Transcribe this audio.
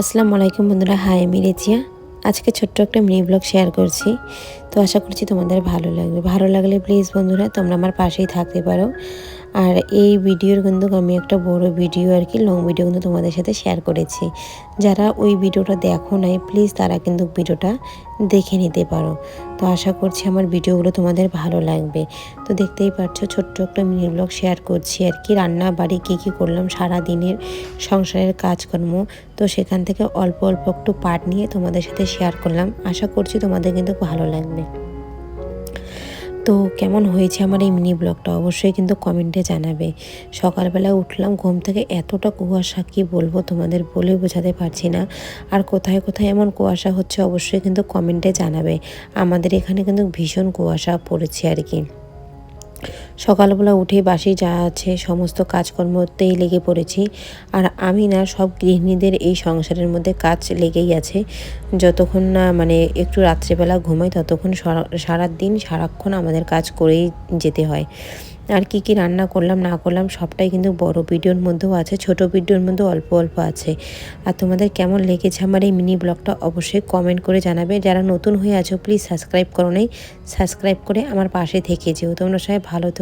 আসসালামু আলাইকুম বন্ধুরা, হাই, আমি রেজিয়া। আজকে ছোট্ট একটা মিনি ব্লগ শেয়ার করছি। তো আশা করছি তোমাদের ভালো লাগবে। ভালো লাগলে প্লিজ বন্ধুরা তোমরা আমার পাশেই থাকতে পারো। আর এই ভিডিওর কিন্তু আমি একটা বড় ভিডিও আর কি লং ভিডিও কিন্তু তোমাদের সাথে শেয়ার করেছি। যারা ওই ভিডিওটা দেখো নাই প্লিজ তারা কিন্তু ভিডিওটা দেখে নিতে পারো। তো আশা করছি আমার ভিডিওগুলো তোমাদের ভালো লাগবে। তো দেখতেই পাচ্ছ ছোট্ট একটা মিনি ব্লগ শেয়ার করছি আর কি। রান্না বাড়ি কী কী করলাম সারা দিনের সংসারের কাজকর্ম, তো সেখান থেকে অল্প অল্প একটু পার্ট নিয়ে তোমাদের সাথে শেয়ার করলাম। আশা করছি তোমাদের কিন্তু ভালো লাগবে। তো কেমন হয়েছে আমার এই মিনি ব্লগটা অবশ্যই কিন্তু কমেন্টে জানাবে। সকালবেলা উঠলাম, ঘুম থেকে এতটা কুয়াশা কি বলব তোমাদের বলে বোঝাতে পারছি না। আর কোথায় কোথায় এমন কুয়াশা হচ্ছে অবশ্যই কিন্তু কমেন্টে জানাবে। আমাদের এখানে কিন্তু ভীষণ কুয়াশা পড়েছে আর কি। সকালবেলা উঠে বাসি যা আছে সমস্ত কাজকর্মতেই লেগে পড়েছি। আর আমি না, সব গৃহিণীদের এই সংসারের মধ্যে কাজ লেগেই আছে। যতক্ষণ না মানে একটু রাত্রেবেলা ঘুমাই, ততক্ষণ সারা দিন সারাক্ষণ আমাদের কাজ করেই যেতে হয়। আর কি কি রান্না করলাম, না করলাম, সবটাই কিন্তু বড় ভিডিওর মধ্যেও আছে, ছোট ভিডিওর মধ্যেও অল্প অল্প আছে। আর তোমাদের কেমন লেগেছে আমার এই মিনি ব্লগটা অবশ্যই কমেন্ট করে জানাবে। যারা নতুন হয়ে আছো প্লিজ সাবস্ক্রাইব করো নেই সাবস্ক্রাইব করে আমার পাশে থেকে যেও। তোমরা সবাই ভালো